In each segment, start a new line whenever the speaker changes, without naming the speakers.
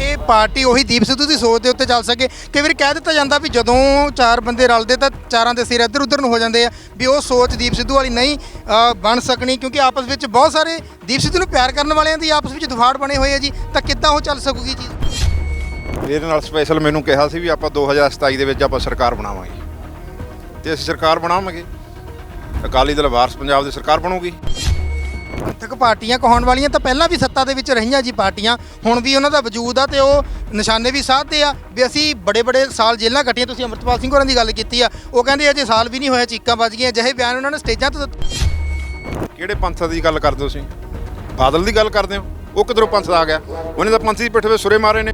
ਇਹ ਪਾਰਟੀ ਉਹੀ ਦੀਪ ਸਿੱਧੂ ਦੀ ਸੋਚ ਦੇ ਉੱਤੇ ਚੱਲ ਸਕੇ। ਕਈ ਵਾਰ ਕਹਿ ਦਿੱਤਾ ਜਾਂਦਾ ਵੀ ਜਦੋਂ ਚਾਰ ਬੰਦੇ ਰਲਦੇ ਤਾਂ ਚਾਰਾਂ ਦੇ ਸਿਰ ਇੱਧਰ ਉੱਧਰ ਨੂੰ ਹੋ ਜਾਂਦੇ ਆ ਵੀ ਉਹ ਸੋਚ ਦੀਪ ਸਿੱਧੂ ਵਾਲੀ ਨਹੀਂ ਅ, ਬਣ ਸਕਣੀ ਕਿਉਂਕਿ ਆਪਸ ਵਿੱਚ ਬਹੁਤ ਸਾਰੇ ਦੀਪ ਸਿੱਧੂ ਨੂੰ ਪਿਆਰ ਕਰਨ ਵਾਲਿਆਂ ਦੀ ਆਪਸ ਵਿੱਚ ਦਫਾੜ ਬਣੇ ਹੋਏ ਆ ਜੀ ਤਾਂ ਕਿੱਦਾਂ ਉਹ ਚੱਲ ਸਕੂਗੀ ਜੀ?
ਇਹਦੇ ਨਾਲ ਸਪੈਸ਼ਲ ਮੈਨੂੰ ਕਿਹਾ ਸੀ ਵੀ ਆਪਾਂ 2027 ਦੇ ਵਿੱਚ ਆਪਾਂ ਸਰਕਾਰ ਬਣਾਵਾਂਗੇ। ਤੇ ਅਸੀਂ ਸਰਕਾਰ ਬਣਾਵਾਂਗੇ। ਅਕਾਲੀ ਦਲ ਵਾਰਸ ਪੰਜਾਬ ਦੀ ਸਰਕਾਰ ਬਣੂਗੀ।
ਪੰਥਕ ਪਾਰਟੀਆਂ ਕਹਾਉਣ ਵਾਲੀਆਂ ਤਾਂ ਪਹਿਲਾਂ ਵੀ ਸੱਤਾ ਦੇ ਵਿੱਚ ਰਹੀਆਂ ਜੀ ਪਾਰਟੀਆਂ, ਹੁਣ ਵੀ ਉਹਨਾਂ ਦਾ ਵਜੂਦ ਆ ਤੇ ਉਹ ਨਿਸ਼ਾਨੇ ਵੀ ਸਾਧਦੇ ਆ। ਵੀ ਅਸੀਂ ਬੜੇ ਬੜੇ ਸਾਲ ਜੇਲ੍ਹਾਂ ਕੱਟੀਆਂ, ਤੁਸੀਂ ਅਮਰਤਪਾਲ ਸਿੰਘ ਹੋਰਾਂ ਦੀ ਗੱਲ ਕੀਤੀ ਆ। ਉਹ ਕਹਿੰਦੇ ਅਜੇ ਸਾਲ ਵੀ ਨਹੀਂ ਹੋਇਆ, ਚੀਕਾਂ ਵੱਜ ਗਈਆਂ ਜਿਹੇ ਬਿਆਨ ਉਹਨਾਂ ਨੇ ਸਟੇਜਾਂ ਤੋਂ
ਕਿਹੜੇ ਪੰਥ ਦੀ ਗੱਲ ਕਰਦੇ ਹੋ ਤੁਸੀਂ? ਬਾਦਲ ਦੀ ਗੱਲ ਕਰਦੇ ਹੋ? ਉਹ ਕਿਧਰੋਂ ਪੰਥ ਦਾ ਆ ਗਿਆ? ਉਹਨੇ ਤਾਂ ਪੰਥ ਦੀ ਪਿੱਠ 'ਤੇ ਸੁਰੇ ਮਾਰੇ ਨੇ।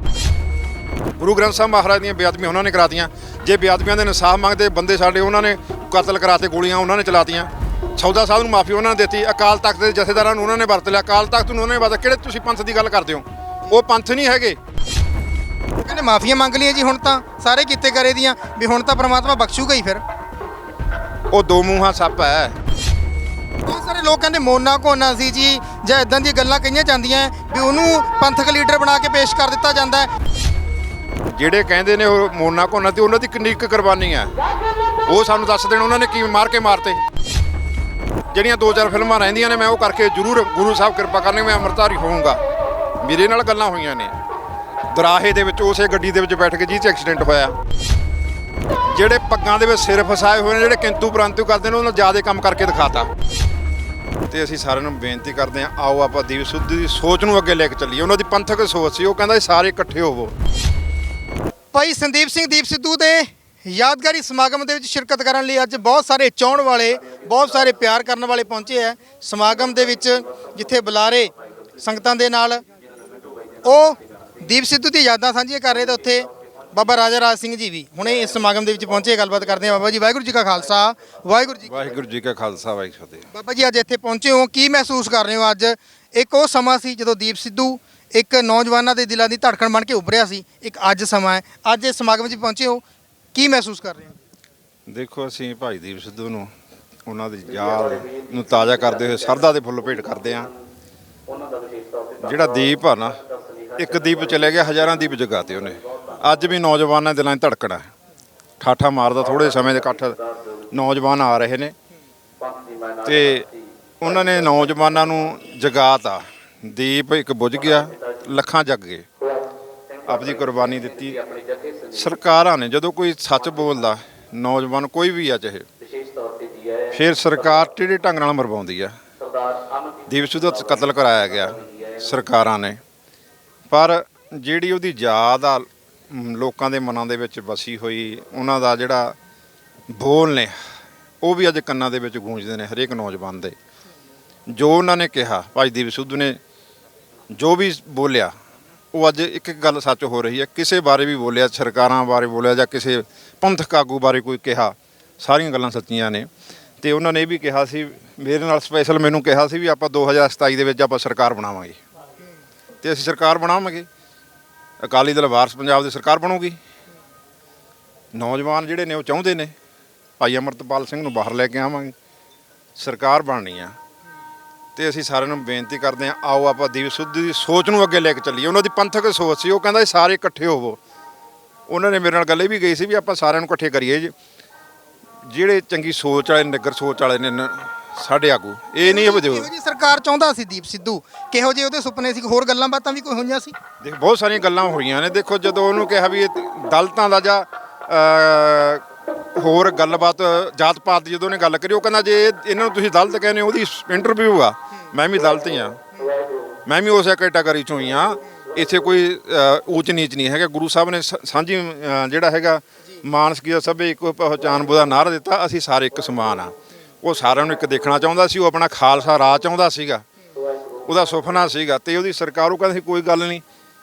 ਗੁਰੂ ਗ੍ਰੰਥ ਸਾਹਿਬ ਮਹਾਰਾਜ ਦੀਆਂ ਬੇਅਦਬੀਆਂ ਉਹਨਾਂ ਨੇ ਕਰਾਤੀਆਂ। ਜੇ ਬੇਅਦਬੀਆਂ ਦੇ ਇਨਸਾਫ ਮੰਗਦੇ ਬੰਦੇ ਸਾਡੇ, ਉਹਨਾਂ ਨੇ ਕਤਲ ਕਰਾਤੇ, ਗੋਲੀਆਂ ਉਹਨਾਂ ਨੇ ਚਲਾਤੀਆਂ। ਸੌਦਾ ਸਾਹਿਬ ਨੂੰ ਮਾਫੀ ਉਹਨਾਂ ਨੇ ਦਿੱਤੀ ਅਕਾਲ ਤਖਤ ਦੇ ਜਥੇਦਾਰਾਂ ਨੂੰ ਉਹਨਾਂ ਨੇ ਵਰਤ ਲਿਆ। ਅਕਾਲ ਤਖਤ ਨੂੰ ਉਹਨਾਂ ਨੇ ਵਰਤ ਕਿਹੜੇ ਤੁਸੀਂ ਪੰਥ ਦੀ ਗੱਲ ਕਰਦੇ ਹੋ? ਉਹ ਪੰਥ ਨਹੀਂ ਹੈਗੇ।
ਕਹਿੰਦੇ ਮਾਫੀਆਂ ਮੰਗ ਲਈਆਂ ਜੀ ਹੁਣ ਤਾਂ ਸਾਰੇ ਕੀਤੇ ਕਰੇ ਦੀਆਂ ਵੀ ਹੁਣ ਤਾਂ ਪ੍ਰਮਾਤਮਾ ਬਖਸ਼ੂਗਾ ਹੀ ਫਿਰ।
ਉਹ ਦੋ ਮੂੰਹਾਂ ਸੱਪ ਹੈ।
ਬਹੁਤ ਸਾਰੇ ਲੋਕ ਕਹਿੰਦੇ ਮੋਨਾ ਕੋਨਾ ਸੀ ਜੀ ਜਾਂ ਇਦਾਂ ਦੀਆਂ ਗੱਲਾਂ ਕਹੀਆਂ ਜਾਂਦੀਆਂ ਵੀ ਉਹਨੂੰ ਪੰਥਕ ਲੀਡਰ ਬਣਾ ਕੇ ਪੇਸ਼ ਕਰ ਦਿੱਤਾ ਜਾਂਦਾ
ਜਿਹੜੇ ਕਹਿੰਦੇ ਨੇ ਉਹ ਮੋਨਾ ਕੋਨਾ ਤੇ ਉਹਨਾਂ ਦੀ ਕਿੰਨੀ ਕੁ ਕੁਰਬਾਨੀ ਹੈ। ਉਹ ਸਾਨੂੰ ਦੱਸ ਦੇਣ ਉਹਨਾਂ ਨੇ ਕੀ ਮਾਰ ਕੇ ਮਾਰਤੇ। ਜਿਹੜੀਆਂ ਦੋ ਚਾਰ ਫਿਲਮਾਂ ਰਹਿੰਦੀਆਂ ਨੇ, ਮੈਂ ਉਹ ਕਰਕੇ ਜ਼ਰੂਰ ਗੁਰੂ ਸਾਹਿਬ ਕਿਰਪਾ ਕਰਨਗੇ, ਮੈਂ ਅੰਮ੍ਰਿਤਧਾਰੀ ਹੋਊਂਗਾ। ਮੇਰੇ ਨਾਲ ਗੱਲਾਂ ਹੋਈਆਂ ਨੇ। ਦਰਾਹੇ ਦੇ ਵਿੱਚ, ਉਸੇ ਗੱਡੀ ਦੇ ਵਿੱਚ ਬੈਠ ਕੇ ਜਿਹਦੇ 'ਚ ਐਕਸੀਡੈਂਟ ਹੋਇਆ। ਜਿਹੜੇ ਪੱਗਾਂ ਦੇ ਵਿੱਚ ਸਿਰ ਫਸਾਏ ਹੋਏ ਨੇ, ਜਿਹੜੇ ਕਿੰਤੂ ਪ੍ਰੰਤੂ ਕਰਦੇ ਨੇ, ਉਹਨਾਂ ਜ਼ਿਆਦਾ ਕੰਮ ਕਰਕੇ ਦਿਖਾਤਾ। ਤੇ ਅਸੀਂ ਸਾਰਿਆਂ ਨੂੰ ਬੇਨਤੀ ਕਰਦੇ ਹਾਂ, ਆਓ ਆਪਾਂ ਦੀਪ ਸੁੱਧੀ ਦੀ ਸੋਚ ਨੂੰ ਅੱਗੇ ਲੈ ਕੇ ਚੱਲੀਏ। ਉਹਨਾਂ ਦੀ ਪੰਥਕ ਸੋਚ ਸੀ, ਉਹ ਕਹਿੰਦਾ ਸਾਰੇ ਇਕੱਠੇ ਹੋਵੋ।
ਭਾਈ ਸੰਦੀਪ ਸਿੰਘ ਦੀਪ ਸਿੱਧੂ ਦੇ ਯਾਦਗਾਰੀ ਸਮਾਗਮ ਦੇ ਵਿੱਚ ਸ਼ਿਰਕਤ ਕਰਨ ਲਈ ਅੱਜ ਬਹੁਤ ਸਾਰੇ ਚਾਹਣ ਵਾਲੇ ਬਹੁਤ ਸਾਰੇ ਪਿਆਰ ਕਰਨ ਵਾਲੇ ਪਹੁੰਚੇ ਆ ਸਮਾਗਮ ਦੇ ਵਿੱਚ ਜਿੱਥੇ ਬੁਲਾਰੇ ਸੰਗਤਾਂ ਦੇ ਨਾਲ ਉਹ ਦੀਪ ਸਿੱਧੂ ਦੀ ਯਾਦਾਂ ਸਾਂਝੀਆਂ ਕਰ ਰਹੇ ਤਾਂ ਉੱਥੇ ਬਾਬਾ ਰਾਜਾ ਰਾਜ ਸਿੰਘ ਜੀ ਵੀ ਹੁਣੇ ਇਸ ਸਮਾਗਮ ਦੇ ਵਿੱਚ ਪਹੁੰਚੇ ਗੱਲਬਾਤ ਕਰਦੇ ਆ ਬਾਬਾ ਜੀ ਵਾਹਿਗੁਰੂ ਜੀ ਕਾ ਖਾਲਸਾ ਵਾਹਿਗੁਰੂ ਜੀ
ਵਾਹਿਗੁਰੂ ਜੀ ਕਾ ਖਾਲਸਾ ਵਾਹਿਗੁਰੂ ਜੀ
ਬਾਬਾ ਜੀ ਅੱਜ ਇੱਥੇ ਪਹੁੰਚੇ ਹੋ। ਕੀ ਮਹਿਸੂਸ ਕਰ ਰਹੇ ਹੋ ਅੱਜ? ਇੱਕ ਉਹ ਸਮਾਂ ਸੀ ਜਦੋਂ ਦੀਪ ਸਿੱਧੂ ਇੱਕ ਨੌਜਵਾਨਾਂ ਦੇ ਦਿਲਾਂ ਦੀ ਧੜਕਣ ਬਣ ਕੇ ਉੱਭਰਿਆ ਸੀ। ਇੱਕ ਅੱਜ ਸਮਾਂ ਹੈ। ਅੱਜ ਇਸ ਸਮਾਗਮ 'ਚ ਪਹੁੰਚੇ ਹੋ। ਕੀ ਮਹਿਸੂਸ ਕਰ ਰਹੇ ਹੋ?
ਦੇਖੋ, ਅਸੀਂ ਭਾਈ ਦੀਪ ਸਿੱਧੂ ਨੂੰ, ਉਹਨਾਂ ਦੀ ਯਾਦ ਨੂੰ ਤਾਜ਼ਾ ਕਰਦੇ ਹੋਏ ਸਰਦਾ ਦੇ ਫੁੱਲ ਭੇਟ ਕਰਦੇ ਹਾਂ। ਜਿਹੜਾ ਦੀਪ ਆ ਨਾ, ਇੱਕ ਦੀਪ ਚਲੇ ਗਿਆ, ਹਜ਼ਾਰਾਂ ਦੀਪ ਜਗਾਤੇ ਉਹਨੇ। ਅੱਜ ਵੀ ਨੌਜਵਾਨਾਂ ਦੇ ਦਿਲਾਂ 'ਚ ਧੜਕਣਾ ਹੈ। ਠਾਠਾ ਮਾਰਦਾ ਥੋੜੇ ਸਮੇਂ ਦੇ ਇਕੱਠ ਨੌਜਵਾਨ ਆ ਰਹੇ ਨੇ। ਤੇ ਉਹਨਾਂ ਨੇ ਨੌਜਵਾਨਾਂ ਨੂੰ ਜਗਾਤਾ। ਦੀਪ ਇੱਕ ਬੁਝ ਗਿਆ, ਲੱਖਾਂ ਜਗ ਗਏ। ਆਪਦੀ ਕੁਰਬਾਨੀ ਦਿੱਤੀ। ਸਰਕਾਰਾਂ ਨੇ ਜਦੋਂ ਕੋਈ ਸੱਚ ਬੋਲਦਾ, ਨੌਜਵਾਨ ਕੋਈ ਵੀ ਆ ਚਾਹੇ, ਫਿਰ ਸਰਕਾਰ ਟੇਢੇ ਢੰਗ ਨਾਲ ਮਰਵਾਉਂਦੀ ਆ। ਦੀਪ ਸਿੱਧੂ ਦਾ ਕਤਲ ਕਰਾਇਆ ਗਿਆ ਸਰਕਾਰਾਂ ਨੇ। ਪਰ ਜਿਹੜੀ ਉਹਦੀ ਯਾਦ ਆ, ਲੋਕਾਂ ਦੇ ਮਨਾਂ ਦੇ ਵਿੱਚ ਵਸੀ ਹੋਈ, ਉਹਨਾਂ ਦਾ ਜਿਹੜਾ ਬੋਲ ਨੇ, ਉਹ ਵੀ ਅੱਜ ਕੰਨਾਂ ਦੇ ਵਿੱਚ ਗੂੰਜਦੇ ਨੇ ਹਰੇਕ ਨੌਜਵਾਨ ਦੇ। ਜੋ ਉਹਨਾਂ ਨੇ ਕਿਹਾ, ਭਾਈ ਦੀਪ ਸਿੱਧੂ ਨੇ ਜੋ ਵੀ ਬੋਲਿਆ ਉਹ ਅੱਜ ਇੱਕ ਇੱਕ ਗੱਲ ਸੱਚ ਹੋ ਰਹੀ ਹੈ। ਕਿਸੇ ਬਾਰੇ ਵੀ ਬੋਲਿਆ, ਸਰਕਾਰਾਂ ਬਾਰੇ ਬੋਲਿਆ ਜਾਂ ਕਿਸੇ ਪੰਥਕ ਆਗੂ ਬਾਰੇ ਕੋਈ ਕਿਹਾ, ਸਾਰੀਆਂ ਗੱਲਾਂ ਸੱਚੀਆਂ ਨੇ। ਤੇ ਉਹਨਾਂ ਨੇ ਇਹ ਵੀ ਕਿਹਾ ਸੀ, ਮੇਰੇ ਨਾਲ ਸਪੈਸ਼ਲ ਮੈਨੂੰ ਕਿਹਾ ਸੀ ਵੀ ਆਪਾਂ 2027 ਦੇ ਵਿੱਚ ਆਪਾਂ ਸਰਕਾਰ ਬਣਾਵਾਂਗੇ। ਤੇ ਅਸੀਂ ਸਰਕਾਰ ਬਣਾਵਾਂਗੇ। ਅਕਾਲੀ ਦਲ ਵਾਰਸ ਪੰਜਾਬ ਦੀ ਸਰਕਾਰ ਬਣੂਗੀ। ਨੌਜਵਾਨ ਜਿਹੜੇ ਨੇ ਉਹ ਚਾਹੁੰਦੇ ਨੇ, ਭਾਈ ਅਮਰਤਪਾਲ ਸਿੰਘ ਨੂੰ ਬਾਹਰ ਲੈ ਕੇ ਆਵਾਂਗੇ। ਸਰਕਾਰ ਬਣਨੀ ਆ। ਤੇ ਅਸੀਂ ਸਾਰਿਆਂ ਨੂੰ ਬੇਨਤੀ ਕਰਦੇ ਹਾਂ ਆਓ ਆਪਾਂ ਦੀਪ ਸੁੱਧੀ ਦੀ ਸੋਚ ਨੂੰ ਅੱਗੇ ਲੈ ਕੇ ਚੱਲੀਏ। ਉਹਨਾਂ ਦੀ ਪੰਥਕ ਸੋਚ ਸੀ ਉਹ ਕਹਿੰਦਾ ਸਾਰੇ ਇਕੱਠੇ ਹੋਵੋ। ਉਹਨਾਂ ਨੇ ਮੇਰੇ ਨਾਲ ਗੱਲ ਇਹ ਵੀ ਗਈ ਸੀ ਵੀ ਆਪਾਂ ਸਾਰਿਆਂ ਨੂੰ ਇਕੱਠੇ ਕਰੀਏ ਜੀ। ਜਿਹੜੇ ਚੰਗੀ ਸੋਚ ਵਾਲੇ ਨਿੱਗਰ ਸੋਚ ਵਾਲੇ ਨੇ ਸਾਡੇ ਆਗੂ ਇਹ ਨਹੀਂ ਬਦੋ
ਕਿਹੋ ਜੀ ਸਰਕਾਰ ਚਾਹੁੰਦਾ ਸੀ ਦੀਪ ਸਿੱਧੂ? ਕਿਹੋ ਜਿਹੇ ਉਹਦੇ ਸੁਪਨੇ ਸੀ? ਹੋਰ ਗੱਲਾਂ ਬਾਤਾਂ ਵੀ ਕੋਈ ਹੋਈਆਂ ਸੀ?
ਦੇਖ ਬਹੁਤ ਸਾਰੀਆਂ ਗੱਲਾਂ ਹੋਈਆਂ ਨੇ। ਦੇਖੋ ਜਦੋਂ ਉਹਨੂੰ ਕਿਹਾ ਵੀ ਇਹ ਦਲਤਾਂ ਦਾ ਜਾਂ ਹੋਰ ਗੱਲਬਾਤ ਜਾਤ ਪਾਤ ਦੀ ਜਦੋਂ ਉਹਨੇ ਗੱਲ ਕਰੀ ਉਹ ਕਹਿੰਦਾ ਜੇ ਇਹਨਾਂ ਨੂੰ ਤੁਸੀਂ ਦਲਤ ਕਹਿੰਦੇ ਹੋ ਉਹਦੀ ਇੰਟਰਵਿਊ ਆ। ਮੈਂ ਵੀ ਦਲਤ ਹੀ ਆ। ਮੈਂ ਵੀ ਉਸੇ ਕੈਟਾਗਰੀ ਚੋਂ ਹੀ ਆ। ਇੱਥੇ ਕੋਈ ਅਹ, ਊਚ ਨੀਚ ਨਹੀਂ ਹੈਗਾ। ਗੁਰੂ ਸਾਹਿਬ ਨੇ ਸ- ਸਾਂਝੀ ਜਿਹੜਾ ਹੈਗਾ ਮਾਨਸ ਕੀ ਸਭੇ ਇੱਕੋ ਪਹਿਚਾਨ ਬੁਦਾ ਨਾਰਾ ਦਿੱਤਾ। ਅਸੀਂ ਸਾਰੇ ਇੱਕ ਸਮਾਨ ਆ। ਉਹ ਸਾਰਿਆਂ ਨੂੰ ਇੱਕ ਦੇਖਣਾ ਚਾਹੁੰਦਾ ਸੀ। ਉਹ ਆਪਣਾ ਖਾਲਸਾ ਰਾਜ ਚਾਹੁੰਦਾ ਸੀਗਾ। ਉਹਦਾ ਸੁਪਨਾ ਸੀਗਾ। ਤੇ ਉਹਦੀ ਸਰਕਾਰ ਉਹ ਕਹਿੰਦੀ ਸੀ ਕੋਈ ਗੱਲ ਨਹੀਂ।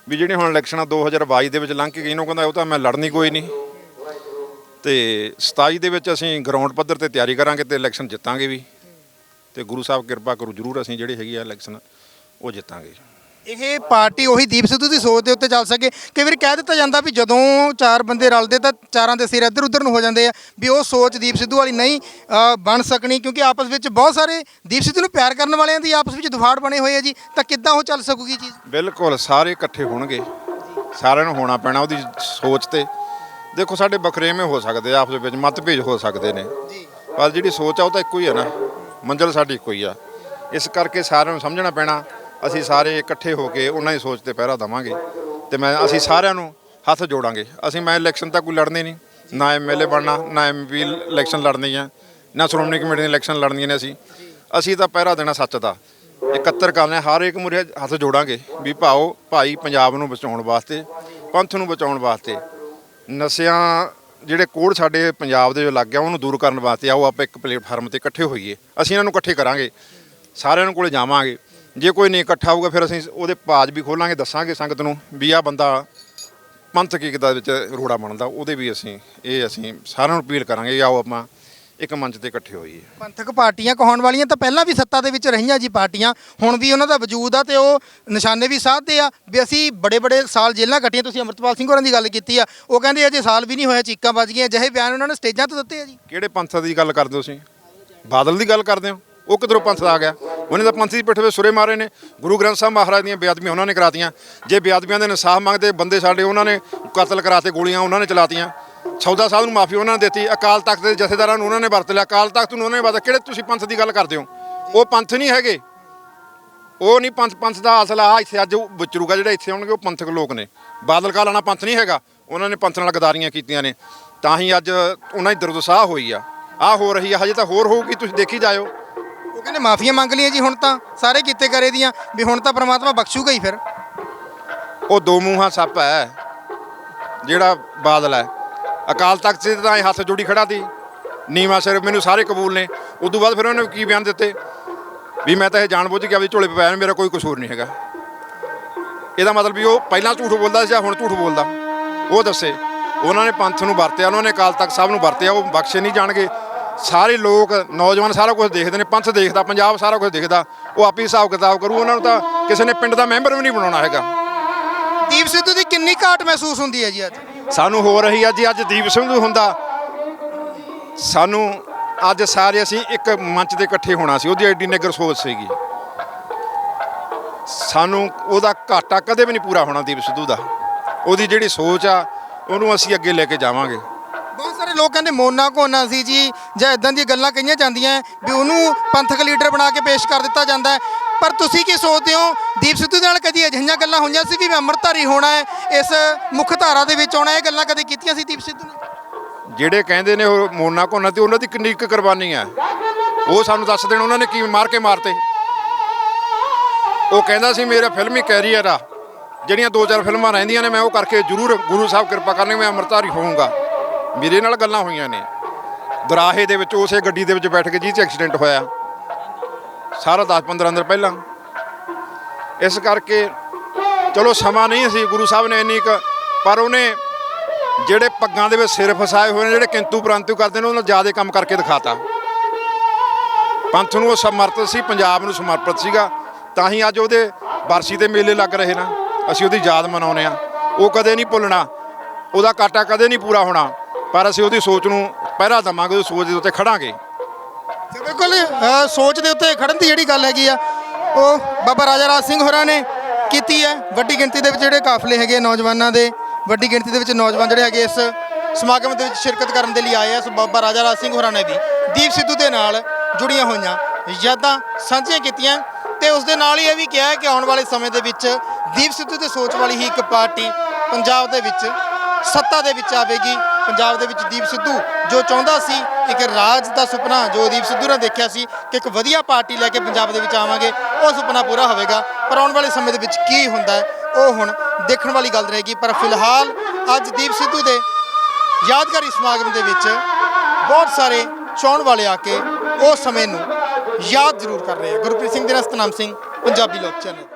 ਵੀ ਜਿਹੜੇ ਹੁਣ ਇਲੈਕਸ਼ਨਾਂ 2022 ਦੇ ਵਿੱਚ ਲੰਘ ਕੇ ਗਈ ਨੂੰ ਕਹਿੰਦਾ ਉਹ ਤਾਂ ਮੈਂ ਲੜਨੀ ਕੋਈ ਨਹੀਂ। ਤੇ 27 ਦੇ ਵਿੱਚ ਅਸੀਂ ਗਰਾਊਂਡ ਪੱਧਰ ਤੇ ਤਿਆਰੀ ਕਰਾਂਗੇ ਤੇ ਇਲੈਕਸ਼ਨ ਜਿੱਤਾਂਗੇ ਵੀ। ਤੇ ਗੁਰੂ ਸਾਹਿਬ ਕਿਰਪਾ ਕਰੂ ਜਰੂਰ ਅਸੀਂ ਜਿਹੜੇ ਹੈਗੀ ਆ ਇਲੈਕਸ਼ਨ ਉਹ ਜਿੱਤਾਂਗੇ।
ਇਹ ਪਾਰਟੀ ਉਹੀ ਦੀਪ ਸਿੱਧੂ ਦੀ ਸੋਚ ਦੇ ਉੱਤੇ ਚੱਲ ਸਕੇ। ਕਈ ਵਾਰ ਕਹਿ ਦਿੱਤਾ ਜਾਂਦਾ ਵੀ ਜਦੋਂ ਚਾਰ ਬੰਦੇ ਰਲਦੇ ਤਾਂ ਚਾਰਾਂ ਦੇ ਸਿਰ ਇੱਧਰ ਉੱਧਰ ਨੂੰ ਹੋ ਜਾਂਦੇ ਆ ਵੀ ਉਹ ਸੋਚ ਦੀਪ ਸਿੱਧੂ ਵਾਲੀ ਨਹੀਂ ਬਣ ਸਕਣੀ ਕਿਉਂਕਿ ਆਪਸ ਵਿੱਚ ਬਹੁਤ ਸਾਰੇ ਦੀਪ ਸਿੱਧੂ ਨੂੰ ਪਿਆਰ ਕਰਨ ਵਾਲਿਆਂ ਦੀ ਆਪਸ ਵਿੱਚ ਦਫਾੜ ਬਣੇ ਹੋਏ ਆ ਜੀ। ਤਾਂ ਕਿੱਦਾਂ ਉਹ ਚੱਲ ਸਕੂਗੀ ਚੀਜ਼
ਬਿਲਕੁਲ ਸਾਰੇ ਇਕੱਠੇ ਹੋਣਗੇ। ਸਾਰਿਆਂ ਨੂੰ ਹੋਣਾ ਪੈਣਾ ਉਹਦੀ ਸੋਚ ਤੇ। ਦੇਖੋ ਸਾਡੇ ਬਖਰੇਵੇਂ ਹੋ ਸਕਦੇ ਆ ਆਪਸ ਵਿੱਚ ਮਤਭੇਦ ਹੋ ਸਕਦੇ ਨੇ। ਪਰ ਜਿਹੜੀ ਸੋਚ ਆ ਉਹ ਤਾਂ ਇੱਕੋ ਹੀ ਆ ਨਾ। ਮੰਜ਼ਿਲ ਸਾਡੀ ਇੱਕੋ ਹੀ ਆ। ਇਸ ਕਰਕੇ ਸਾਰਿਆਂ ਨੂੰ ਸਮਝਣਾ ਪੈਣਾ ਅਸੀਂ ਸਾਰੇ ਇਕੱਠੇ ਹੋ ਕੇ ਉਹਨਾਂ ਦੀ ਸੋਚ ਤੇ ਪਹਿਰਾ ਦੇਵਾਂਗੇ ਤੇ ਮੈਂ ਅਸੀਂ ਸਾਰਿਆਂ ਨੂੰ ਹੱਥ ਜੋੜਾਂਗੇ। ਅਸੀਂ ਮੈਂ ਇਲੈਕਸ਼ਨ ਤਾਂ ਕੋਈ ਲੜਨੀ ਨਹੀਂ। ਨਾ ਐਮਐਲਏ ਬਣਨਾ ਨਾ ਐਮਪੀ ਇਲੈਕਸ਼ਨ ਲੜਨੀ ਆ ਨਾ ਸ਼੍ਰੋਮਣੀ ਕਮੇਟੀ ਦੀ ਇਲੈਕਸ਼ਨ ਲੜਨੀਆਂ ਨੇ ਅਸੀਂ। ਅਸੀਂ ਤਾਂ ਪਹਿਰਾ ਦੇਣਾ ਸੱਚ ਦਾ। ਇਕੱਤਰ ਕਰਨੇ ਹਰ ਇੱਕ ਮੁਰੇ ਹੱਥ ਜੋੜਾਂਗੇ ਵੀ ਭਾਓ ਭਾਈ ਪੰਜਾਬ ਨੂੰ ਬਚਾਉਣ ਵਾਸਤੇ ਪੰਥ ਨੂੰ ਬਚਾਉਣ ਵਾਸਤੇ। ਨਸ਼ਿਆਂ ਜਿਹੜੇ ਕੋੜ ਸਾਡੇ ਪੰਜਾਬ ਦੇ ਜੋ ਲੱਗ ਗਿਆ, ਉਹਨੂੰ ਦੂਰ ਕਰਨ ਵਾਸਤੇ ਆਓ, ਆਪਾਂ ਇੱਕ ਪਲੇਟਫਾਰਮ ਤੇ ਇਕੱਠੇ ਹੋਈਏ। ਅਸੀਂ ਇਹਨਾਂ ਨੂੰ ਇਕੱਠੇ ਕਰਾਂਗੇ। ਸਾਰਿਆਂ ਨੂੰ ਕੋਲੇ ਜਾਵਾਂਗੇ। ਜੇ ਕੋਈ ਨਹੀਂ ਇਕੱਠਾ ਹੋਊਗਾ, ਫਿਰ ਅਸੀਂ ਉਹਦੇ ਪਾਜ ਵੀ ਖੋਲਾਂਗੇ, ਦੱਸਾਂਗੇ ਸੰਗਤ ਨੂੰ ਵੀ ਆਹ ਬੰਦਾ ਪੰਥ ਕੀਕਦਾ ਵਿੱਚ ਰੋੜਾ ਬਣਦਾ, ਉਹਦੇ ਵੀ ਅਸੀਂ, ਇਹ ਅਸੀਂ ਸਾਰਿਆਂ ਨੂੰ ਅਪੀਲ ਕਰਾਂਗੇ ਆਓ ਆਪਾਂ ਇੱਕ ਮੰਚ ਤੇ ਇਕੱਠੇ ਹੋਈਏ
ਪੰਥਕ ਪਾਰਟੀਆਂ ਕਹਾਉਣ ਵਾਲੀਆਂ ਤਾਂ ਪਹਿਲਾਂ ਵੀ ਸੱਤਾ ਦੇ ਵਿੱਚ ਰਹੀਆਂ ਜੀ ਪਾਰਟੀਆਂ ਹੁਣ ਵੀ ਉਹਨਾਂ ਦਾ ਵਜੂਦ ਆ ਤੇ ਉਹ ਨਿਸ਼ਾਨੇ ਵੀ ਸਾਧਦੇ ਆ ਵੀ ਅਸੀਂ ਬੜੇ ਬੜੇ ਸਾਲ ਜੇਲ੍ਹਾਂ ਕੱਟੀਆਂ ਤੁਸੀਂ ਅਮਰਤਪਾਲ ਸਿੰਘ ਹੋਰਾਂ ਦੀ ਗੱਲ ਕੀਤੀ ਆ ਉਹ ਕਹਿੰਦੇ ਅਜੇ ਸਾਲ ਵੀ ਨਹੀਂ ਹੋਇਆ ਚੀਕਾਂ ਵੱਜ ਗਈਆਂ ਜਿਹੇ ਬਿਆਨ ਉਹਨਾਂ ਨੇ ਸਟੇਜਾਂ ਤੋਂ ਦਿੱਤੇ ਆ ਜੀ।
ਕਿਹੜੇ ਪੰਥ ਦੀ ਗੱਲ ਕਰਦੇ ਹੋ ਤੁਸੀਂ? ਬਾਦਲ ਦੀ ਗੱਲ ਕਰਦੇ ਹੋ? ਉਹ ਕਿਧਰੋਂ ਪੰਥ ਦਾ ਆ ਗਿਆ? ਉਹਨੇ ਤਾਂ ਪੰਥ ਦੀ ਪਿੱਠ 'ਤੇ ਸੁਰੇ ਮਾਰੇ ਨੇ। ਗੁਰੂ ਗ੍ਰੰਥ ਸਾਹਿਬ ਮਹਾਰਾਜ ਦੀਆਂ ਬੇਅਦਬੀਆਂ ਉਹਨਾਂ ਨੇ ਕਰਾਤੀਆਂ। ਜੇ ਬੇਅਦਬੀਆਂ ਦੇ ਇਨਸਾਫ ਮੰਗਦੇ ਬੰਦੇ ਸਾਡੇ ਉਹਨਾਂ ਨੇ ਕਤਲ ਕਰਾਤੇ ਗੋਲੀਆਂ ਉਹਨਾਂ ਨੇ ਚਲਾਤੀਆਂ। ਸੌਦਾ ਸਾਹਿਬ ਨੂੰ ਮਾਫੀ ਉਹਨਾਂ ਨੇ ਦਿੱਤੀ ਅਕਾਲ ਤਖਤ ਦੇ ਜਥੇਦਾਰਾਂ ਨੂੰ ਉਹਨਾਂ ਨੇ ਵਰਤ ਲਿਆ। ਅਕਾਲ ਤਖਤ ਨੂੰ ਉਹਨਾਂ ਨੇ ਵਰਤ ਕਿਹੜੇ ਤੁਸੀਂ ਪੰਥ ਦੀ ਗੱਲ ਕਰਦੇ ਹੋ? ਉਹ ਪੰਥ ਨਹੀਂ ਹੈਗੇ। ਉਹ ਨਹੀਂ ਪੰਥ ਪੰਥ ਦਾ ਅਸਲ ਆ ਇੱਥੇ ਅੱਜ ਉਹ ਵਿਚਰੂਗਾ ਜਿਹੜੇ ਇੱਥੇ ਆਉਣਗੇ ਉਹ ਪੰਥਕ ਲੋਕ ਨੇ। ਬਾਦਲ ਕਾਲ ਵਾਲਾ ਪੰਥ ਨਹੀਂ ਹੈਗਾ। ਉਹਨਾਂ ਨੇ ਪੰਥ ਨਾਲ ਗਦਾਰੀਆਂ ਕੀਤੀਆਂ ਨੇ। ਤਾਂ ਹੀ ਅੱਜ ਉਹਨਾਂ ਦੀ ਦੁਰਦਸ਼ਾ ਹੋਈ ਆ। ਆ ਹੋ ਰਹੀ ਆ ਹਜੇ ਤਾਂ ਹੋਰ ਹੋਊਗੀ ਤੁਸੀਂ ਦੇਖੀ ਜਾਇਓ।
ਉਹ ਕਹਿੰਦੇ ਮਾਫੀਆਂ ਮੰਗ ਲਈਆਂ ਜੀ ਹੁਣ ਤਾਂ ਸਾਰੇ ਕੀਤੇ ਕਰੇ ਦੀਆਂ ਵੀ ਹੁਣ ਤਾਂ ਪ੍ਰਮਾਤਮਾ ਬਖਸ਼ੂਗਾ ਹੀ ਫਿਰ।
ਉਹ ਦੋ ਮੂੰਹਾਂ ਸੱਪ ਹੈ ਜਿਹੜਾ ਬਾਦਲ ਹੈ। ਅਕਾਲ ਤਖਤ ਤੇ ਤਾਂ ਇਹ ਹੱਥ ਜੋੜੀ ਖੜਾ ਸੀ। ਨੀਵਾ ਸਿਰ ਮੈਨੂੰ ਸਾਰੇ ਕਬੂਲ ਨੇ। ਉਦੋਂ ਬਾਅਦ ਫਿਰ ਉਹਨੇ ਕੀ ਬਿਆਨ ਦਿੱਤੇ? ਵੀ ਮੈਂ ਤਾਂ ਇਹ ਜਾਣਬੁੱਝ ਕੇ ਆਪਦੀ ਝੋਲੇ 'ਤੇ ਪਾਇਆ ਮੇਰਾ ਕੋਈ ਕਸੂਰ ਨਹੀਂ ਹੈਗਾ। ਇਹਦਾ ਮਤਲਬ ਵੀ ਉਹ ਪਹਿਲਾਂ ਝੂਠ ਬੋਲਦਾ ਸੀ ਜਾਂ ਹੁਣ ਝੂਠ ਬੋਲਦਾ? ਉਹ ਦੱਸੇ। ਉਹਨਾਂ ਨੇ ਪੰਥ ਨੂੰ ਵਰਤਿਆ, ਉਹਨਾਂ ਨੇ ਅਕਾਲ ਤਖਤ ਸਾਹਿਬ ਨੂੰ ਵਰਤਿਆ, ਉਹ ਬਖਸ਼ੇ ਨਹੀਂ ਜਾਣਗੇ। ਸਾਰੇ ਲੋਕ, ਨੌਜਵਾਨ ਸਾਰਾ ਕੁਝ ਦੇਖਦੇ ਨੇ, ਪੰਥ ਦੇਖਦਾ, ਪੰਜਾਬ ਸਾਰਾ ਕੁਝ ਦੇਖਦਾ। ਉਹ ਆਪੀ ਹਿਸਾਬ ਕਿਤਾਬ ਕਰੂ, ਉਹਨਾਂ ਨੂੰ ਤਾਂ ਕਿਸੇ ਨੇ ਪਿੰਡ ਦਾ ਮੈਂਬਰ ਵੀ ਨਹੀਂ ਬਣਾਉਣਾ ਹੈਗਾ।
ਦੀਪ ਸਿੱਧੂ ਦੀ ਕਿੰਨੀ ਘਾਟ ਮਹਿਸੂਸ ਹੁੰਦੀ ਹੈ ਜੀ ਅੱਜ?
ਸਾਨੂੰ ਹੋ ਰਹੀ ਆ ਜੀ, ਅੱਜ ਦੀਪ ਸਿੰਘ ਹੁੰਦਾ। ਸਾਨੂੰ ਅੱਜ ਸਾਰੇ ਅਸੀਂ ਇੱਕ ਮੰਚ ਤੇ ਇਕੱਠੇ ਹੋਣਾ ਸੀ, ਉਹਦੀ ਐਡੀ ਨਿਗਰ ਸੋਚ ਸੀਗੀ। ਸਾਨੂੰ ਉਹਦਾ ਘਾਟਾ ਕਦੇ ਵੀ ਨਹੀਂ ਪੂਰਾ ਹੋਣਾ ਦੀਪ ਸਿੱਧੂ ਦਾ। ਉਹਦੀ ਜਿਹੜੀ ਸੋਚ ਆ, ਉਹਨੂੰ ਅਸੀਂ ਅੱਗੇ ਲੈ ਕੇ ਜਾਵਾਂਗੇ।
ਬਹੁਤ ਸਾਰੇ ਲੋਕ ਕਹਿੰਦੇ ਮੋਨਾ ਕੋਨਾ ਸੀ ਜੀ, ਜਾਂ ਇਦਾਂ ਦੀਆਂ ਗੱਲਾਂ ਕਹੀਆਂ ਜਾਂਦੀਆਂ, ਵੀ ਉਹਨੂੰ ਪੰਥਕ ਲੀਡਰ ਬਣਾ ਕੇ ਪੇਸ਼ ਕਰ ਦਿੱਤਾ ਜਾਂਦਾ ਪਰ ਤੁਸੀਂ ਕੀ ਸੋਚਦੇ ਹੋ, ਦੀਪ ਸਿੱਧੂ ਨਾਲ ਕਦੀ ਅਜਿਹੀਆਂ ਗੱਲਾਂ ਹੋਈਆਂ ਸੀ ਵੀ ਮੈਂ ਅੰਮ੍ਰਿਤਧਾਰੀ ਹੋਣਾ ਹੈ, ਇਸ ਮੁੱਖ ਧਾਰਾ ਦੇ ਵਿੱਚ ਆਉਣਾ ਇਹ ਗੱਲਾਂ ਕਦੇ ਕੀਤੀਆਂ ਸੀ ਦੀਪ ਸਿੱਧੂ ਨੇ?
ਜਿਹੜੇ ਕਹਿੰਦੇ ਨੇ ਉਹ ਮੋਨਾ ਕੋਨਾ ਤੇ ਉਹਨਾਂ ਦੀ ਕਿੰਨੀ ਕੁ ਕੁਰਬਾਨੀ ਆ ਉਹ ਸਾਨੂੰ ਦੱਸ ਦੇਣ ਉਹਨਾਂ ਨੇ ਕੀ ਮਾਰ ਕੇ ਮਾਰਤੇ। ਉਹ ਕਹਿੰਦਾ ਸੀ, ਮੇਰਾ ਫਿਲਮੀ ਕੈਰੀਅਰ ਆ। ਜਿਹੜੀਆਂ ਦੋ ਚਾਰ ਫਿਲਮਾਂ ਰਹਿੰਦੀਆਂ ਨੇ, ਮੈਂ ਉਹ ਕਰਕੇ ਜ਼ਰੂਰ ਗੁਰੂ ਸਾਹਿਬ ਕਿਰਪਾ ਕਰਨਗੇ, ਮੈਂ ਅੰਮ੍ਰਿਤਧਾਰੀ ਹੋਊਂਗਾ। ਮੇਰੇ ਨਾਲ ਗੱਲਾਂ ਹੋਈਆਂ ਨੇ। ਦਰਾਹੇ ਦੇ ਵਿੱਚ, ਉਸੇ ਗੱਡੀ ਦੇ ਵਿੱਚ ਬੈਠ ਕੇ ਜਿਹਦੇ 'ਚ ਐਕਸੀਡੈਂਟ ਹੋਇਆ। ਸਾਰਾ 10 15 ਦਿਨ ਪਹਿਲਾਂ। ਇਸ ਕਰਕੇ ਚਲੋ ਸਮਾਂ ਨਹੀਂ ਸੀ, ਗੁਰੂ ਸਾਹਿਬ ਨੇ ਇੰਨੀ ਕੁ, ਪਰ ਉਹਨੇ ਜਿਹੜੇ ਪੱਗਾਂ ਦੇ ਵਿੱਚ ਸਿਰ ਫਸਾਏ ਹੋਏ ਨੇ, ਜਿਹੜੇ ਕਿੰਤੂ ਪ੍ਰੰਤੂ ਕਰਦੇ ਨੇ, ਉਹਨਾਂ ਜ਼ਿਆਦਾ ਕੰਮ ਕਰਕੇ ਦਿਖਾਤਾ। ਪੰਥ ਨੂੰ ਉਹ ਸਮਰਪਿਤ ਸੀ, ਪੰਜਾਬ ਨੂੰ ਸਮਰਪਿਤ ਸੀਗਾ। ਤਾਂ ਹੀ ਅੱਜ ਉਹਦੇ ਬਰਸੀ ਤੇ ਮੇਲੇ ਲੱਗ ਰਹੇ ਨਾ। ਅਸੀਂ ਉਹਦੀ ਯਾਦ ਮਨਾਉਂਦੇ ਆ ਉਹ ਕਦੇ ਨਹੀਂ ਭੁੱਲਣਾ। ਉਹਦਾ ਕਾਟਾ ਕਦੇ ਨਹੀਂ ਪੂਰਾ ਹੋਣਾ। ਪਰ ਅਸੀਂ ਉਹਦੀ ਸੋਚ ਨੂੰ ਪਹਿਰਾ ਦਵਾਂਗੇ, ਉਹਦੀ ਸੋਚ ਦੇ ਉੱਤੇ ਖੜਾਂਗੇ।
ਬਿਲਕੁਲ ਸੋਚ ਦੇ ਉੱਤੇ ਖੜਨ ਦੀ ਜਿਹੜੀ ਗੱਲ ਹੈਗੀ ਆ ਉਹ ਬਾਬਾ ਰਾਜਾ ਰਾਜ ਸਿੰਘ ਹੋਰਾਂ ਨੇ ਕੀਤੀ ਹੈ। ਵੱਡੀ ਗਿਣਤੀ ਦੇ ਵਿੱਚ ਜਿਹੜੇ ਕਾਫਲੇ ਹੈਗੇ ਆ ਨੌਜਵਾਨਾਂ ਦੇ, ਵੱਡੀ ਗਿਣਤੀ ਦੇ ਵਿੱਚ ਨੌਜਵਾਨ ਜਿਹੜੇ ਹੈਗੇ ਇਸ ਸਮਾਗਮ ਦੇ ਵਿੱਚ ਸ਼ਿਰਕਤ ਕਰਨ ਦੇ ਲਈ ਆਏ ਆ। ਸੋ ਬਾਬਾ ਰਾਜਾ ਰਾਜ ਸਿੰਘ ਹੋਰਾਂ ਨੇ ਵੀ ਦੀਪ ਸਿੱਧੂ ਦੇ ਨਾਲ ਜੁੜੀਆਂ ਹੋਈਆਂ ਯਾਦਾਂ ਸਾਂਝੀਆਂ ਕੀਤੀਆਂ। ਤੇ ਉਸ ਦੇ ਨਾਲ ਹੀ ਇਹ ਵੀ ਕਿਹਾ ਕਿ ਆਉਣ ਵਾਲੇ ਸਮੇਂ ਦੇ ਵਿੱਚ ਦੀਪ ਸਿੱਧੂ ਦੇ ਸੋਚ ਵਾਲੀ ਹੀ ਇੱਕ ਪਾਰਟੀ ਪੰਜਾਬ ਦੇ ਵਿੱਚ ਸੱਤਾ ਦੇ ਵਿੱਚ ਆਵੇਗੀ। ਪੰਜਾਬ ਦੇ ਵਿੱਚ ਦੀਪ ਸਿੱਧੂ, ਜੋ ਚਾਹੁੰਦਾ ਸੀ ਇੱਕ ਰਾਜ ਦਾ ਸੁਪਨਾ, ਜੋ ਦੀਪ ਸਿੱਧੂ ਨੇ ਦੇਖਿਆ ਸੀ ਕਿ ਇੱਕ ਵਧੀਆ ਪਾਰਟੀ ਲੈ ਕੇ ਪੰਜਾਬ ਦੇ ਵਿੱਚ ਆਵਾਂਗੇ, ਉਹ ਸੁਪਨਾ ਪੂਰਾ ਹੋਵੇਗਾ। ਪਰ ਆਉਣ ਵਾਲੇ ਸਮੇਂ ਦੇ ਵਿੱਚ ਕੀ ਹੁੰਦਾ ਹੈ, ਉਹ ਹੁਣ ਦੇਖਣ ਵਾਲੀ ਗੱਲ ਰਹੇਗੀ। ਪਰ ਫਿਲਹਾਲ ਅੱਜ ਦੀਪ ਸਿੱਧੂ ਦੇ ਯਾਦਗਾਰੀ ਸਮਾਗਮ ਦੇ ਵਿੱਚ ਬਹੁਤ ਸਾਰੇ ਚਾਹਣ ਵਾਲੇ ਆ ਕੇ ਉਹ ਸਮੇਂ ਨੂੰ ਯਾਦ ਜ਼ਰੂਰ ਕਰ ਰਹੇ ਆ। ਗੁਰਪ੍ਰੀਤ ਸਿੰਘ ਦੇ ਨਾਲ ਸਤਨਾਮ ਸਿੰਘ, ਪੰਜਾਬੀ ਲੋਕ ਚੈਨਲ।